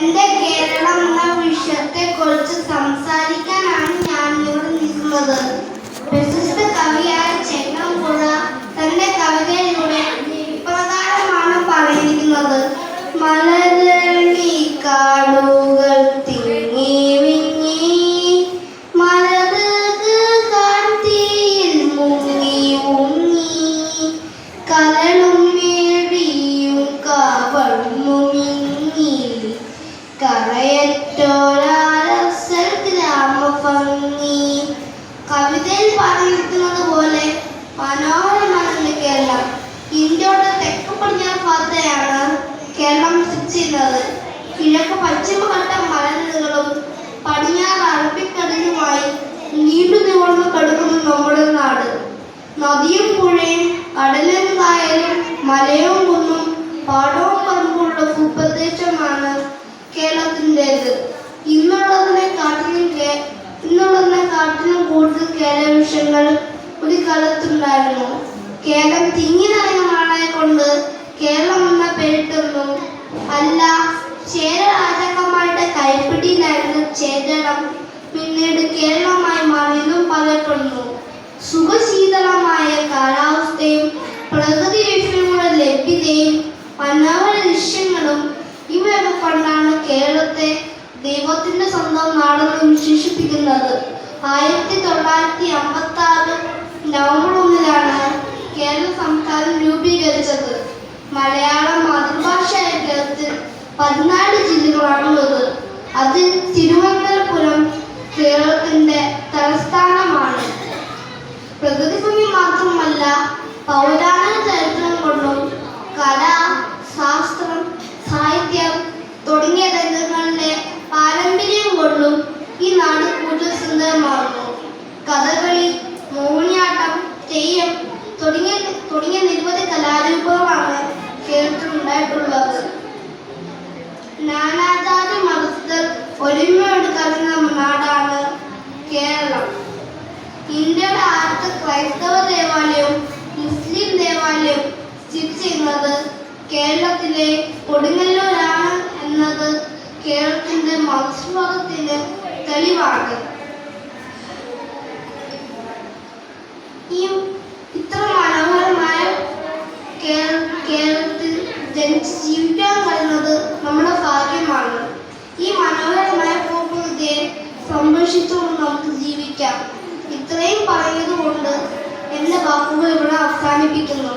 എന്റെ കേരളം എന്ന വിഷയത്തെ കുറിച്ച് സംസാരിക്കാനാണ് ഞാൻ ഇവിടെ നിൽക്കുന്നത്. പ്രശസ്ത കവിയായ ചെങ്ങമ്പുഴ തന്റെ കവിതയിലൂടെ ഇപ്രകാരമാണ് പറഞ്ഞിരിക്കുന്നത്. മലരണി കാടുകൾ കറയറ്റോരാരസൽ കവിതയിൽ പറഞ്ഞിരിക്കുന്നത് പോലെ മനോഹരമാണ് കേരളം. ഇന്ത്യയുടെ തെക്ക് പടിഞ്ഞാറ് ഭാഗത്തെയാണ് കേരളം സ്ഥിതി ചെയ്യുന്നത് കിഴക്ക് പശ്ചിമഘട്ട മലനിരകളും പടിഞ്ഞാറ് അറബിക്കടലുമായി നീണ്ടു നിവർന്നു കിടക്കുന്നു നമ്മുടെ നാട്. നദിയും പുഴയും കടലും കായലും മലയും കുന്നും പാടവും പറമ്പുള്ള ഭൂപ്രദേശമാണ് കേരളത്തിന്റെത് ഇന്നുള്ളതിനെ കാട്ടിലും ഇന്നുള്ളതിനെ കാട്ടിലും കൂടുതൽ കേരള വിഷയങ്ങൾ ഒരു കാലത്തുണ്ടായിരുന്നു. കേരളം തിങ്ങി നിറഞ്ഞ നാളെ കൊണ്ട് കേരളം എന്ന പേരിട്ടൊന്നും അല്ല. ചേര രാജാക്കന്മാരുടെ കൈപ്പിടിയിലായിരുന്നു ചേരണം പിന്നീട് കേരളമായി മാറിയതും പറയപ്പെടുന്നു സുഖശീതളമായ കാലാവസ്ഥയും പ്രകൃതി വിഷയങ്ങളുടെ ലഭ്യതയും മനോഹര ദൃശ്യങ്ങളും ഇവയൊക്കെ കൊണ്ടാണ് കേരളത്തെ ദൈവത്തിന്റെ സ്വന്തം നാടെന്ന് വിശേഷിപ്പിക്കുന്നത്. ആയിരത്തി തൊള്ളായിരത്തി അമ്പത്തി ആറ് നവംബർ ഒന്നിലാണ് കേരള സംസ്ഥാനം രൂപീകരിച്ചത്. മലയാളം മാതൃഭാഷയായ കേരളത്തിൽ പതിനാല് ജില്ലകളാണുള്ളത്. അതിൽ തിരുവനന്തപുരം കേരളത്തിന്റെ തലസ്ഥാനമാണ്. പ്രകൃതി ഭംഗി മാത്രമല്ല പൗരാണിക ചരിത്രം കൊണ്ടും കല സുന്ദരമാകുന്നു കഥകളി മോഹിനിയാട്ടം തെയ്യം തുടങ്ങിയ തുടങ്ങിയ നിരവധി കലാരൂപങ്ങളാണ് കേരളത്തിൽ ഉണ്ടായിട്ടുള്ളത് നാനാജാതി മതസ്ഥർ ഒരുമയോട് കഴിയുന്ന നാടാണ് കേരളം. ഇന്ത്യയുടെ ആദ്യത്തെ ക്രൈസ്തവ ദേവാലയവും മുസ്ലിം ദേവാലയവും സ്ഥിതി ചെയ്യുന്നത് കേരളത്തിലെ കൊടുങ്ങല്ലൂരാണ് എന്നത് കേരളത്തിന്റെ മതസ്വാദത്തിന് തെളിവാണ്. capítulo